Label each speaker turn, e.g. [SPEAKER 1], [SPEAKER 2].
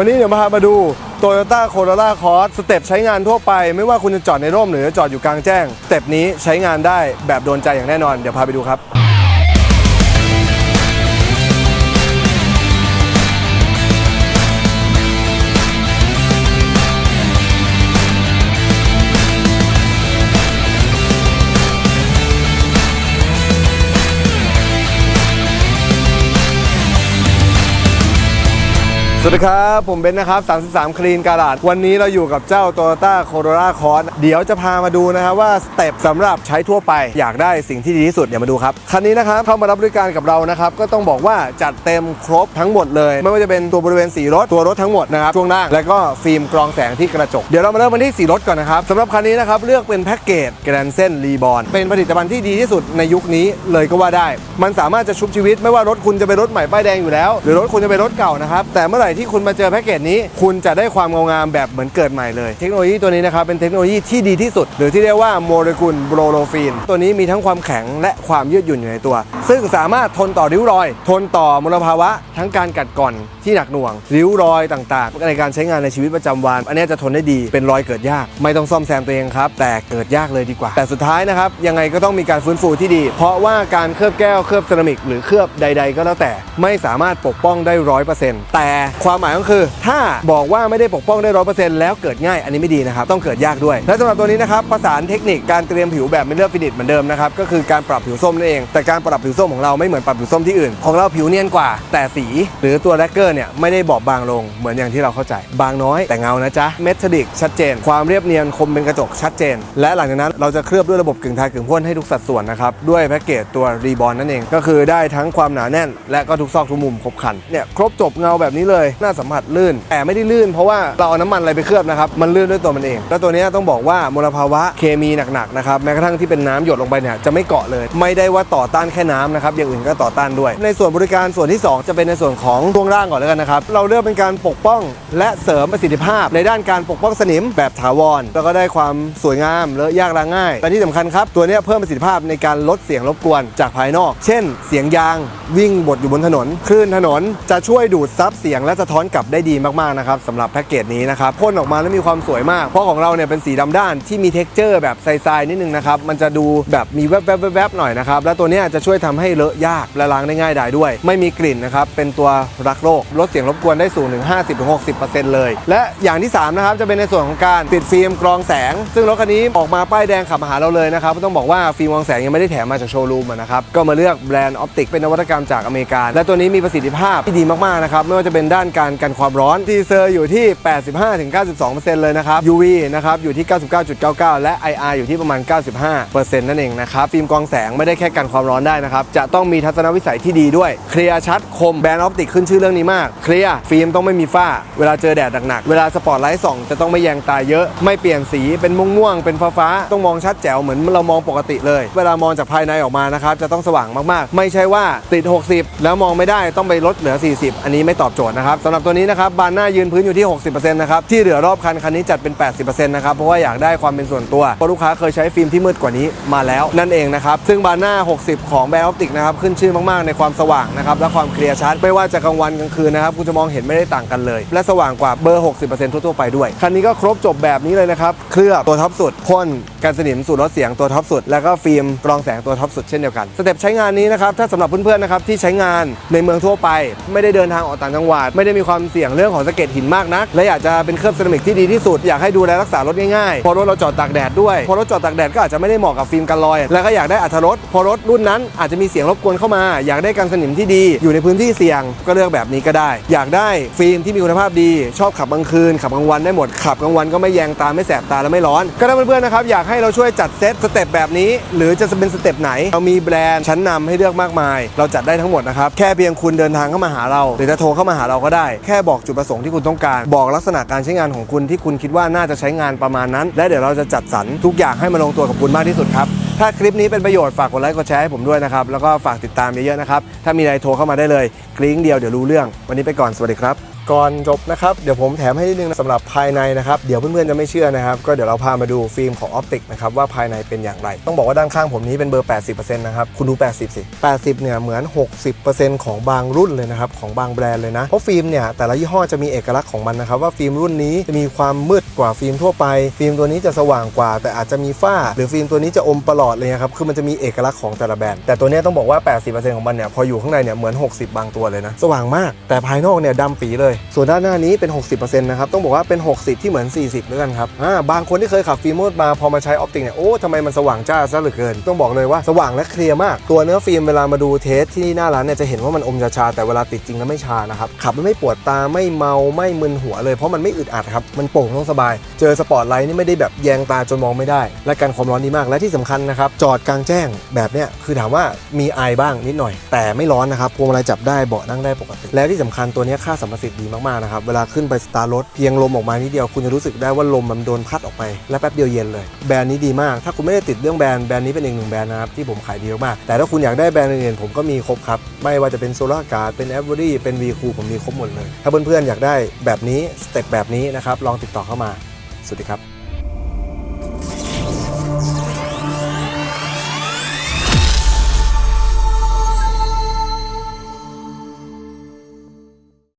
[SPEAKER 1] วันนี้เดี๋ยวมาพามาดู Toyota Corolla Cross สเต็ปใช้งานทั่วไป ไม่ว่าคุณจะจอดในร่มหรือจะจอดอยู่กลางแจ้งสเต็ปนี้ใช้งานได้แบบโดนใจอย่างแน่นอน เดี๋ยวพาไปดูครับ สวัสดีครับ ผมเบนนะครับ 33 คลีนการาดวันนี้เราอยู่กับเจ้า Toyota Corolla Cross เดี๋ยวจะพามาดูนะครับว่าสเต็ปสำหรับใช้ทั่วไป อยากได้สิ่งที่ดีที่สุดเดี๋ยวมาดูครับ คันนี้นะครับ เข้ามารับบริการกับเรานะครับ ก็ต้องบอกว่าจัดเต็มครบทั้งหมดเลย ไม่ว่าจะเป็นตัวบริเวณสีรถ ตัวรถทั้งหมดนะครับช่วงล่าง แล้วก็ฟิล์มกรองแสงที่กระจก เดี๋ยวเรามาเริ่มกันที่สีรถก่อนนะครับสำหรับคันนี้นะครับเลือกเป็นแพ็กเกจแกรนเซนรีบอ n เป็นผลิตภัณฑ์ที่ดีที่สุดในยุคนี้เลยก็ว่าได้ มันสามารถจะชุบชีวิต ไม่ว่ารถคุณจะเป็นรถใหม่ป้ายแดงอยู่แล้ว หรือรถคุณจะเป็นรถเก่านะครับแต่เมื่อไหรที่คุณมาเจอแพ็กเกจนี้ คุณจะได้ความเงางามแบบเหมือนเกิดใหม่เลย เทคโนโลยีตัวนี้นะครับเป็นเทคโนโลยีที่ดีที่สุด หรือที่เรียกว่าโมเลกุลโบรโลฟีน ตัวนี้มีทั้งความแข็งและความยืดหยุ่นอยู่ในตัว ซึ่งสามารถทนต่อริ้วรอย ทนต่อมลภาวะ ทั้งการกัดกร่อนที่หนักหน่วง ริ้วรอยต่างๆ ในการใช้งานในชีวิตประจำวัน อันนี้จะทนได้ดีเป็นรอยเกิดยาก ไม่ต้องซ่อมแซมตัวเองครับ แต่เกิดยากเลยดีกว่า แต่สุดท้ายนะครับยังไงก็ต้องมีการฟื้นฟูที่ดี เพราะว่าการเคลือบแก้วเคลือบเซรามิก หรือเคลือบใด ๆ ก็แล้วแต่ไม่สามารถปกป้องได้ร้อยเปอร์เซ็นต์แต่ความหมายก็คือ ถ้าบอกว่าไม่ได้ปกป้องได้ร้อยเปอร์เซ็นต์แล้วเกิดง่ายอันนี้ไม่ดีนะครับ ต้องเกิดยากด้วย และสำหรับตัวนี้นะครับประสานเทคนิคการเตรียมผิวแบบไม่เลือกฟินิชเหมือนเดิมนะครับก็คือการปรับผิวส้มนั่นเอง แต่การปรับผิวส้มของเราไม่เหมือนปรับผิวส้มที่อื่น ของเราผิวเนียนกว่า แต่สีหรือตัวแรกเกอร์เนี่ยไม่ได้บอบบางลงเหมือนอย่างที่เราเข้าใจ บางน้อยแต่เงานะจ๊ะเมทัลลิกชัดเจน ความเรียบเนียนคมเป็นกระจกชัดเจน และหลังจากนั้นเราจะเคลือบด้วยระบบกึ่งทากึ่งพ่นให้ทุกสัดส่วนนะครับด้วยแพ็กเกจตัวรีบอ n นั่นเองก็คือได้ทั้งความหนาแน่น และก็ทุกซอกทุกมุมครบคันเนี่ยครบจบเงาแบบนี้เลยน่าสัมผัสลื่น แต่ไม่ได้ลื่น เพราะว่าเราเอาน้ำมันอะไรไปเคลือบนะครับมันลื่นด้วยตัวมันเอง แล้วตัวนี้ต้องบอกว่ามลภาวะเคมีหนักๆนะครับแม้กระทั่งที่เป็นน้ำหยดลงไปเนี่ยจะไม่เกาะเลย ไม่ได้ว่าต่อต้านแค่น้ำนะครับอย่างอื่นก็ต่อต้านด้วย ในส่วนบริการส่วนที่สองจะเป็นในส่วนของช่วงล่างก่อนแล้วกันนะครับเราเลือกเป็นการปกป้องและเสริมประสิทธิภาพ ในด้านการปกป้องสนิมแบบถาวร แล้วก็ได้ความสวยงามเลอะยากล้างง่ายแต่ที่สำคัญครับตัวนี้เพิ่มประสิทธิภาพในการลดเสียงรบกวนจากภายนอก เช่น เสียงยางวิ่งบดอยู่บนถนนคลื่นถนนจะช่วยดูดซับเสียงและสะท้อนกลับได้ดีมากๆนะครับสำหรับแพ็กเกจนี้นะครับพ่นออกมาแล้วมีความสวยมาก เพราะของเราเนี่ยเป็นสีดำด้านที่มีเท็กเจอร์แบบทรายๆนิดนึงนะครับมันจะดูแบบมีแวบๆๆหน่อยนะครับและตัวนี้จะช่วยทำให้เลอะยากและล้างได้ง่ายได้ด้วย ไม่มีกลิ่นนะครับเป็นตัวรักโลกลดเสียงรบกวนได้สูงถึง 50-60%เลย และอย่างที่3นะครับจะเป็นในส่วนของการติดฟิล์มกรองแสง ซึ่งรถคันนี้ออกมาป้ายแดงขับมาหาเราเลยนะครับต้องบอกว่าฟิล์มกรองแสงยังไม่ได้แถมมาจากโชว์รูมนะครับก็มาเลือกแบรนด์ออปติกเป็นนวัตกรรมจากอเมริกาและตัวนี้มีประสิทธิภาพที่ดีมากๆนะครับไม่ว่าจะเป็นด้านการกันความร้อนทีเซอร์อยู่ที่ 85-92%เลยนะครับ UV นะครับอยู่ที่ 99.99 และ IR อยู่ที่ประมาณ 95%นั่นเองนะครับ ฟิล์มกองแสงไม่ได้แค่กันความร้อนได้นะครับ จะต้องมีทัศนวิสัยที่ดีด้วย เคลียร์ชัดคมแบรนด์ออปติกขึ้นชื่อเรื่องนี้มาก เคลียร์ฟิล์มต้องไม่มีฝ้า เวลาเจอแดดหนักๆเวลาสปอตไลท์ส่องจะต้องไม่แยงตาเยอะ ไม่เปลี่ยนสีเป็นม่วงๆเป็นฟ้าๆต้องมองชัดแจ๋วเหมือนเรามองปกติเลย เวลามองจากภายในออกมานะครับจะต้องสว่างมากๆ ไม่ใช่ว่าติด 60 แล้วมองไม่ได้ต้องไปลดเหลือ 40 อันนี้ไม่ตอบโจทย์นะครับสำหรับตัวนี้นะครับบานหน้ายืนพื้นอยู่ที่ 60%นะครับที่เหลือรอบคันคันนี้จัดเป็น 80%นะครับเพราะว่าอยากได้ความเป็นส่วนตัวเพราะลูกค้าเคยใช้ฟิล์มที่มืดกว่านี้มาแล้วนั่นเองนะครับซึ่งบานหน้า 60 ของแบรนด์ออปติกนะครับขึ้นชื่อมากๆในความสว่างนะครับและความเคลียร์ชัดไม่ว่าจะกลางวันกลางคืนนะครับคุณจะมองเห็นไม่ได้ต่างกันเลย และสว่างกว่าเบอร์ 60%ทั่วๆไปด้วยคันนี้ก็ครบจบแบบนี้เลยนะครับเคลือบตัวท็อปสุดพ่นกันสนิมสูตรลดเสียงตัวท็อปสุด แล้วก็ฟิล์มกรองแสงตัวท็อปสุดเช่นเดียวกันสเต็ปใช้งานนี้นะครับถ้าสำหรับเพื่อนๆนะครับที่ใช้งานในเมืองทั่วไป ไม่ได้เดินทางออกต่างจังหวัดไม่ได้มีความเสี่ยงเรื่องของสะเก็ดหินมากนัก และอยากจะเป็นเคลือบเซรามิกที่ดีที่สุด อยากให้ดูแลรักษารถง่ายๆ พอรถเราจอดตากแดดด้วย พอรถจอดตากแดดก็อาจจะไม่ได้เหมาะกับฟิล์มกันรอย แล้วก็อยากได้อัตรถรสพอรถรุ่นนั้นอาจจะมีเสียงรบกวนเข้ามา อยากได้กันสนิมที่ดีอยู่ในพื้นที่เสี่ยงก็เลือกแบบนี้ก็ได้ อยากได้ฟิล์มที่มีคุณภาพดี ชอบขับกลางคืน ขับกลางวันได้หมดขับกลางวันก็ไม่แยงตาไม่แสบตาและไม่ร้อน ก็ถ้เพื่อนๆนะครับอยากให้เราช่วยจัดเซตสเต็ปแบบนี้ หรือจะเป็นสเต็ปไหนเรามีแบรนด์ชั้นนำให้เลือกมากมาย เราจัดได้ทั้งหมดนะครับแค่เพียงคุณเดินทางเข้ามาหาเรา หรือจะโทรเข้ามาหาเราก็ได้แค่บอกจุดประสงค์ที่คุณต้องการ บอกลักษณะการใช้งานของคุณที่คุณคิดว่าน่าจะใช้งานประมาณนั้น และเดี๋ยวเราจะจัดสรรทุกอย่างให้มาลงตัวกับคุณมากที่สุดครับ ถ้าคลิปนี้เป็นประโยชน์ฝากกดไลค์กดแชร์ให้ผมด้วยนะครับ แล้วก็ฝากติดตามเยอะๆนะครับ ถ้ามีอะไรโทรเข้ามาได้เลยกริ้งเดียวเดี๋ยวรู้เรื่อง วันนี้ไปก่อน สวัสดีครับ ก่อนจบนะครับ เดี๋ยวผมแถมให้นิดนึงนะสำหรับภายในนะครับ เดี๋ยวเพื่อนๆจะไม่เชื่อนะครับ ก็เดี๋ยวเราพามาดูฟิล์มของออปติกนะครับว่าภายในเป็นอย่างไร ต้องบอกว่าด้านข้างผมนี้เป็นเบอร์ 80%นะครับ คุณดู 80 สิ 80 เนี่ยเหมือน 60%ของบางรุ่นเลยนะครับ ของบางแบรนด์เลยนะ เพราะฟิล์มเนี่ยแต่ละยี่ห้อจะมีเอกลักษณ์ของมันนะครับว่าฟิล์มรุ่นนี้จะมีความมืดกว่าฟิล์มทั่วไป ฟิล์มตัวนี้จะสว่างกว่า แต่อาจจะมีฝ้า หรือฟิล์มตัวนี้จะอมประหลอดเลยนะครับคือมันจะมีเอกลักษณ์ของแต่ละแบรนด์แต่ตัวนี้ต้องบอกว่า 80%ของมันเนี่ยพออยู่ข้างในเนี่ยเหมือน 60 บางตัวเลยนะสว่างมากแต่ภายนอกเนี่ยดำปีเลยส่วนด้านหน้านี้เป็น 60%นะครับต้องบอกว่าเป็น 60 ที่เหมือน 40ด้วยกันครับอ่าบางคนที่เคยขับฟิล์มมืดมาพอมาใช้ออปติกเนี่ยโอ้ทำไมมันสว่างจ้าซะเหลือเกิน ต้องบอกเลยว่าสว่างและเคลียร์มาก ตัวเนื้อฟิล์มเวลามาดูเทสที่หน้าร้านเนี่ยจะเห็นว่ามันอมชาๆแต่เวลาติดจริงแล้วไม่ชานะครับขับไม่ปวดตาไม่เมาไม่มึนหัวเลยเพราะมันไม่อึดอัดครับมันโปร่งโล่งสบาย เจอสปอตไลท์นี่ไม่ได้แบบแยงตาจนมองไม่ได้ และกันความร้อนดีมากและที่สำคัญนะครับจอดกลางแจ้งแบบเนี้ยคือถามว่ามีไอบ้างนิดหน่อย แต่ไม่ร้อนนะครับพวงมาลัยจับได้เบาะนั่งได้ปกติ และที่สำคัญตัวนี้ค่าสัมประสิทธิ์ดีมากๆนะครับ เวลาขึ้นไปสตาร์รถเพียงลมออกมานิดเดียวคุณจะรู้สึกได้ว่าลมมันโดนพัดออกไป และแป๊บเดียวเย็นเลย แบรนด์นี้ดีมาก ถ้าคุณไม่ได้ติดเรื่องแบรนด์แบรนด์นี้เป็นอีกหนึ่งแบรนด์นะครับที่ผมขายดีมากแต่ถ้าคุณอยากได้แบรนด์อื่นๆผมก็มีครบครับไม่ว่าจะเป็นโซลาร์การ์ดเป็นแอเวอรี่เป็นวีคูผมมีครบหมดเลย ถ้าเพื่อนๆอยากได้แบบนี้สเต็ปแบบนี้นะครับลองติดต่อเข้ามาสวัสดีครับ